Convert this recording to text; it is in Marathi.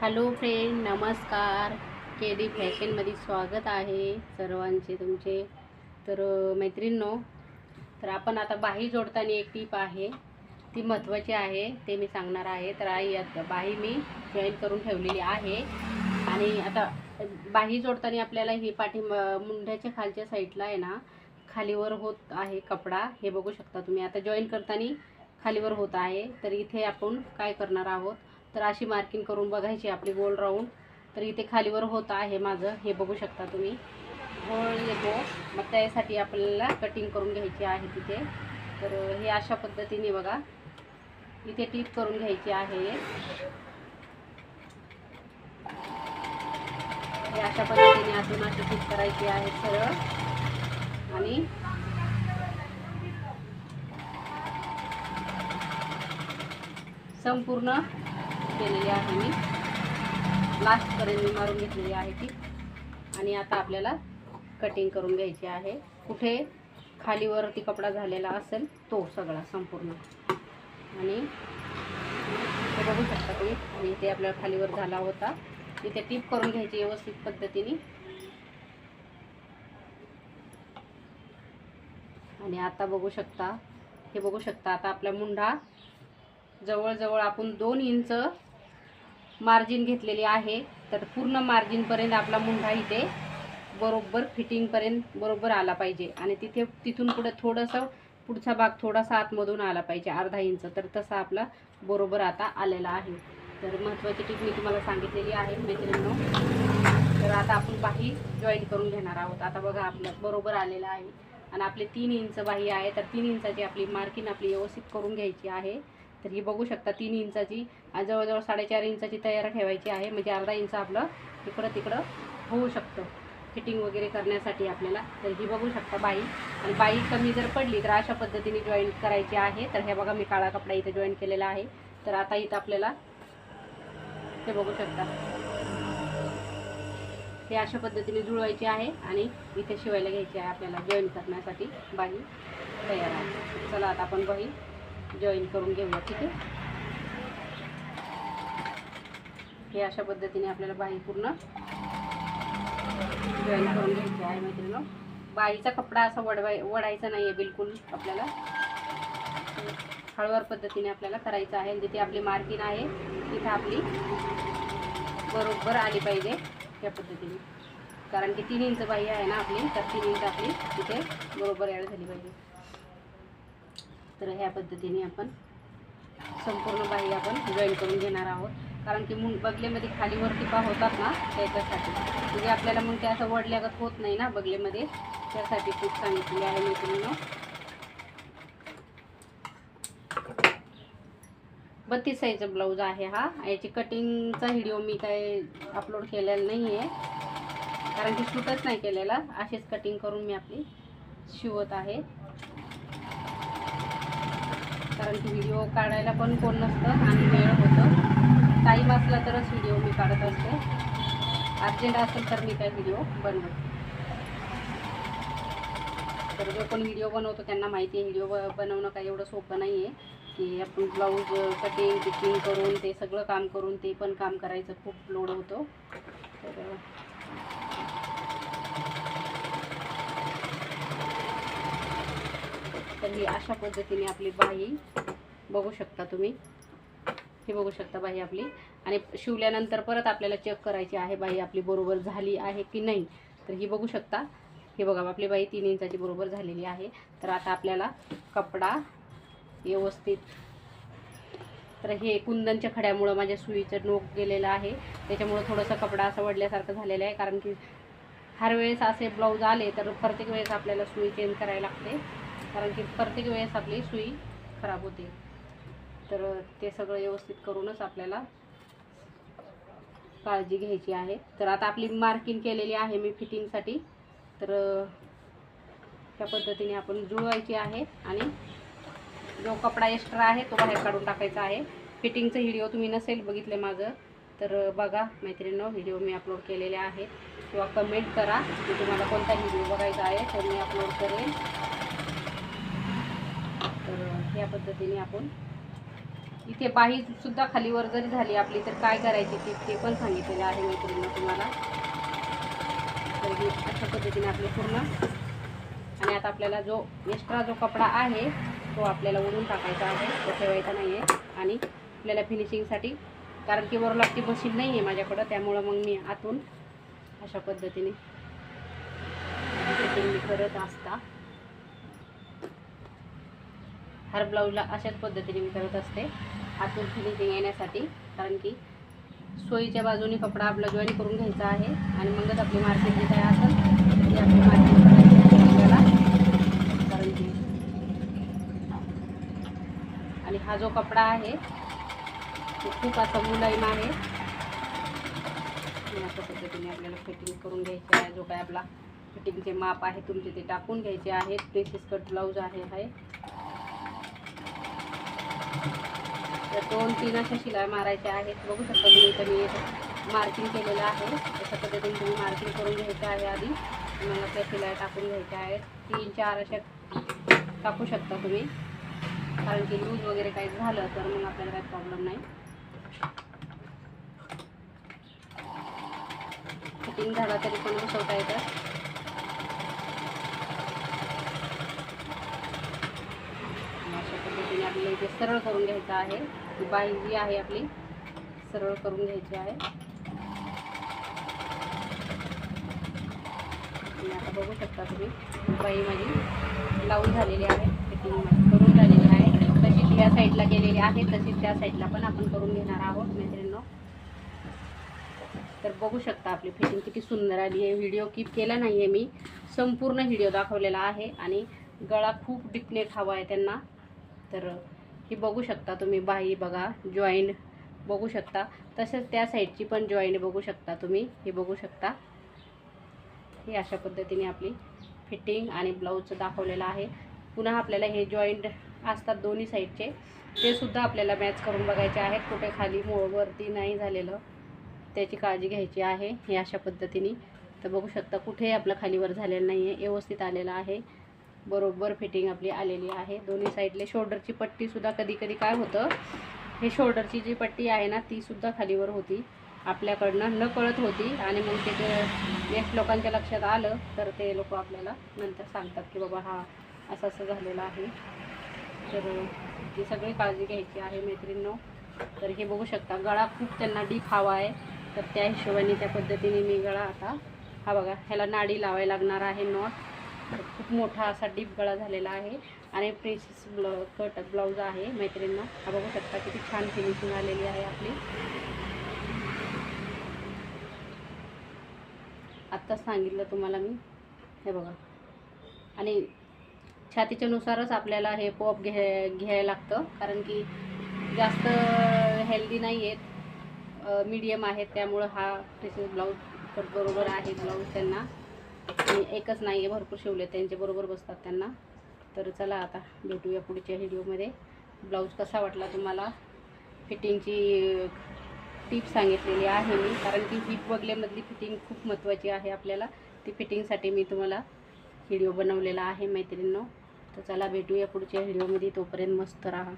हॅलो फ्रेंड नमस्कार. के डी फॅशनमध्ये स्वागत आहे सर्वांचे तुमचे. तर मैत्रिणींनो तर आपण आता बाही जोडताना एक टीप आहे. ती महत्त्वाची आहे ते मी सांगणार आहे. तर आई आता बाही मी जॉईन करून ठेवलेली आहे. आणि आता बाही जोडताना आपल्याला ही पाठी मुंढ्याच्या खालच्या साईडला आहे ना खालीवर होत आहे कपडा. हे बघू शकता तुम्ही. आता जॉईन करताना खालीवर होत आहे. तर इथे आपण काय करणार आहोत? तर अशी मार्किंग करून बघायची आपली गोल राऊंड तर इथे खालीवर होत आहे माझं. हे बघू शकता तुम्ही. गोळ येतो. मग त्यासाठी आपल्याला कटिंग करून घ्यायची आहे तिथे. तर हे अशा पद्धतीने बघा. इथे टीप करून घ्यायची आहे. हे अशा पद्धतीने अजून अशी टीप करायची आहे सरळ. आणि संपूर्ण केलेली आहे मी. लास्टपर्यंत मी मारून घेतलेली आहे ती. आणि आता आपल्याला कटिंग करून घ्यायची आहे. कुठे खालीवरती कपडा झालेला असेल तो सगळा संपूर्ण. आणि हे बघू शकता तुम्ही. आणि इथे आपल्याला खालीवर झाला होता. इथे टीप करून घ्यायची व्यवस्थित पद्धतीने. आणि आता बघू शकता. हे बघू शकता. आता आपला मुंढा जवळजवळ आपण दोन इंच मार्जिन घेतलेली आहे. तर पूर्ण मार्जिनपर्यंत आपला मुंढा इथे बरोबर फिटिंगपर्यंत बरोबर आला पाहिजे. आणि तिथे तिथून पुढे थोडंसं पुढचा भाग थोडासा आतमधून आला पाहिजे अर्धा इंच. तर तसा आपला बरोबर आता आलेला आहे. तर महत्त्वाची टीप मी तुम्हाला सांगितलेली आहे मैत्रिणींनो तर आता आपण बाही जॉईन करून घेणार आहोत. आता बघा आपलं बरोबर आलेलं आहे. आणि आपले तीन इंच बाही आहे. तर तीन इंचाची आपली मार्किंग आपली व्यवस्थित करून घ्यायची आहे. तर ही बघू शकता तीन इंचाची जवळजवळ साडेचार इंचाची तयार ठेवायची आहे. म्हणजे अर्धा इंच आपलं इकडं तिकडं होऊ शकतं. फिटिंग वगैरे करण्यासाठी आपल्याला. तर ही बघू शकता बाई. आणि बाई कमी जर पडली तर अशा पद्धतीने जॉईन करायची आहे. तर हे बघा मी काळा कपडा इथे जॉईन केलेला आहे. तर आता इथं आपल्याला ते बघू शकता. हे अशा पद्धतीने जुळवायची आहे आणि इथे शिवायला घ्यायची आहे आपल्याला जॉईन करण्यासाठी बाई तयार आहे. चला आता आपण बाई जॉईन करून घेऊया ठीक आहे? हे अशा पद्धतीने आपल्याला बाई पूर्ण जॉईन करून घ्यायची आहे मैत्रिणी बाईचा कपडा असा वडवाय वडायचा नाही आहे बिलकुल आपल्याला. हळूवार पद्धतीने आपल्याला करायचं आहे. जिथे आपली मार्किंग आहे तिथे आपली बरोबर आली पाहिजे या पद्धतीने. कारण की तीन इंच बाई आहे ना आपली तर तीन इंच आपली तिथे बरोबर ॲड झाली पाहिजे. तर ह्या पद्धतीने आपण संपूर्ण बाई आपण जॉईन करून घेणार आहोत. कारण की मुंग बगलेमध्ये खालीवर टिपा होतात ना त्याच्यासाठी. म्हणजे आपल्याला मग ते असं वडल्यागत होत नाही ना बगलेमध्ये. त्यासाठी खूप सांगितलेली आहे मैत्रिणीनं. बत्तीस साईजचा ब्लाऊज आहे हा. याची कटिंगचा व्हिडिओ मी काय अपलोड केलेला नाही आहे कारण की शूटच नाही केलेला. अशीच कटिंग करून मी आपली शिवत आहे. कारण की व्हिडिओ काढायला पण कोण नसतं आणि वेळ होतं. टाईम असला तरच व्हिडिओ मी काढत असते. अर्जंट असेल तर मी काय व्हिडिओ बनवत तर जो पण व्हिडिओ बनवतो त्यांना माहिती आहे. व्हिडिओ बनवणं काही एवढं सोपं नाही आहे की आपण ब्लाऊज कटिंग टिचिंग करून ते सगळं काम करून ते पण काम करायचं खूप लोड होतो. तर तर ही अशा पद्धतीने आपली बाही बघू शकता तुम्ही. हे बघू शकता बाही आपली. आणि शिवल्यानंतर परत आपल्याला चेक करायची आहे बाही आपली बरोबर झाली आहे की नाही. तर ही बघू शकता. हे बघा आपली बाई तीन इंचाची बरोबर झालेली आहे. तर आता आपल्याला कपडा व्यवस्थित तर हे कुंदनच्या खड्यामुळं माझ्या सुईचं नोक गेलेलं आहे. त्याच्यामुळं थोडंसं कपडा असं वडल्यासारखं झालेलं आहे. कारण की हर वेळेस असे ब्लाऊज आले तर प्रत्येक वेळेस आपल्याला सुई चेंज करायला लागते. कारण की प्रत्येक वेळेस आपली सुई खराब होते. तर ते सगळं व्यवस्थित करूनच आपल्याला काळजी घ्यायची आहे. तर आता आपली मार्किंग केलेली आहे मी फिटिंगसाठी. तर त्या पद्धतीने आपण जुळवायची आहे आणि जो कपडा एक्स्ट्रा आहे तो बाहेर काढून टाकायचा आहे. फिटिंगचं व्हिडिओ तुम्ही नसेल बघितले माझं तर बघा मैत्रिणींनो व्हिडिओ मी अपलोड केलेले आहेत किंवा कमेंट करा की तुम्हाला कोणता व्हिडिओ बघायचा आहे तर मी अपलोड करेन. या पद्धतीने आपण इथे बाही सुद्धा खालीवर जरी झाली आपली तर काय करायची ते ते पण सांगितलेलं आहे मैत्रिणी तुम्हाला. तर हे अशा पद्धतीने आपले पूर्ण. आणि आता आपल्याला जो एक्स्ट्रा जो कपडा आहे तो आपल्याला ओढून टाकायचा आहे. तो ठेवायचा नाही आहे आणि आपल्याला फिनिशिंगसाठी कारण की वरलॉकची मशीन नाही आहे माझ्याकडं त्यामुळं मग मी आतून अशा पद्धतीने मी करत असता. हर ब्लाऊजला अशाच पद्धतीने मी करत असते. आतून फिनिशिंग येण्यासाठी कारण की सोयीच्या बाजूने कपडा आपला जॉईन करून घ्यायचा आहे आणि मगच आपली मार्केट जी काय असेल ती आपली मार्केट आपल्याला. कारण की आणि हा जो कपडा आहे तो खूप असा मुलायम आहे. अशा पद्धतीने आपल्याला फिटिंग करून घ्यायची आहे. जो काय आपला फिटिंगचे माप आहे तुमचे ते टाकून घ्यायचे आहेत. ड्रेसेस कट ब्लाऊज आहे आहे. तर दोन तीन अशा शिलाई मारायच्या आहेत. बघू शकता तुम्ही इथं मी मार्किंग केलेलं आहे. अशा पद्धतीने तुम्ही मार्किंग करून घ्यायचं आहे आधी. तुम्हाला त्या शिलाई टाकून घ्यायच्या आहेत. तीन चार अशा टाकू शकता तुम्ही. कारण की लूज वगैरे काही झालं तर मग आपल्याला काही प्रॉब्लेम नाही. फिटिंग झाला तरी पण बसवता येतं आणि अशा पद्धतीने आपल्याला इथे सरळ करून घ्यायचं आहे. ही बाई जी आहे आपली सरळ करून घ्यायची आहे. आता बघू शकता तुम्ही बाई माझी लावून झालेली आहे. फिटिंग करून झालेली आहे. तशीच या साईडला गेलेली आहे तशीच त्या साईडला पण आपण करून घेणार आहोत मैत्रिणींनो. तर बघू शकता आपली फिटिंग किती सुंदर आली आहे. व्हिडिओ कीप केला नाही आहे मी. संपूर्ण व्हिडिओ दाखवलेला आहे. आणि गळा खूप डिपनेट हवा आहे त्यांना. तर ही बघू शकता तुम्ही. बाही बघा जॉईंट बघू शकता. तसेच त्या साईडची पण जॉईंट बघू शकता तुम्ही. हे बघू शकता. ही अशा पद्धतीने आपली फिटिंग आणि ब्लाऊजचं दाखवलेलं आहे. पुन्हा आपल्याला हे जॉईंट असतात दोन्ही साईडचे ते सुद्धा आपल्याला मॅच करून बघायचे आहेत. कुठे खाली मोळवरती नाही झालेलं. त्याची काळजी घ्यायची आहे. हे अशा पद्धतीने. तर बघू शकता कुठेही आपलं खालीवर झालेलं नाही आहे व्यवस्थित आलेलं आहे. बरोबर फिटिंग आपली आलेली आहे. दोन्ही साईडले शोल्डरची पट्टीसुद्धा कधी कधी काय होतं हे शोल्डरची जी पट्टी आहे ना तीसुद्धा खालीवर होती. आपल्याकडनं न कळत होती आणि मग ते नेक्स्ट लोकांच्या लक्षात आलं तर ते लोक आपल्याला नंतर सांगतात की बाबा हा असं असं झालेलं आहे. तर ती सगळी काळजी घ्यायची आहे मैत्रिणींनो. तर हे बघू शकता गळा खूप त्यांना डीप हवा आहे. तर त्या हिशोबाने त्या पद्धतीने मी गळा आता हा बघा ह्याला नाडी लावायला लागणार आहे नॉट. तर खूप मोठा असा डीप गळा झालेला आहे. आणि प्रेसिस ब्ल कट ब्लाऊज आहे मैत्रिणींना. हा बघू शकता किती छान फिनिशिंग आलेली आहे आपली. आत्ताच सांगितलं तुम्हाला मी. हे बघा. आणि छातीच्या नुसारच आपल्याला हे पोप घ्या घ्यायला लागतं. कारण की जास्त हेल्दी नाही आहेत मीडियम आहेत. त्यामुळं हा प्रेसिस ब्लाऊज कट बरोबर आहे ब्लाऊज त्यांना. आणि एकच नाही आहे भरपूर शिवले त्यांच्याबरोबर बसतात त्यांना. तर चला आता भेटूया पुढच्या व्हिडिओमध्ये. ब्लाऊज कसा वाटला तुम्हाला? फिटिंगची टीप सांगितलेली आहे मी कारण की हिप वगैरेमधली फिटिंग खूप महत्त्वाची आहे आपल्याला. ती फिटिंगसाठी मी तुम्हाला व्हिडिओ बनवलेला आहे मैत्रिणींनो. तर चला भेटूया पुढच्या व्हिडिओमध्ये. तोपर्यंत मस्त राहा.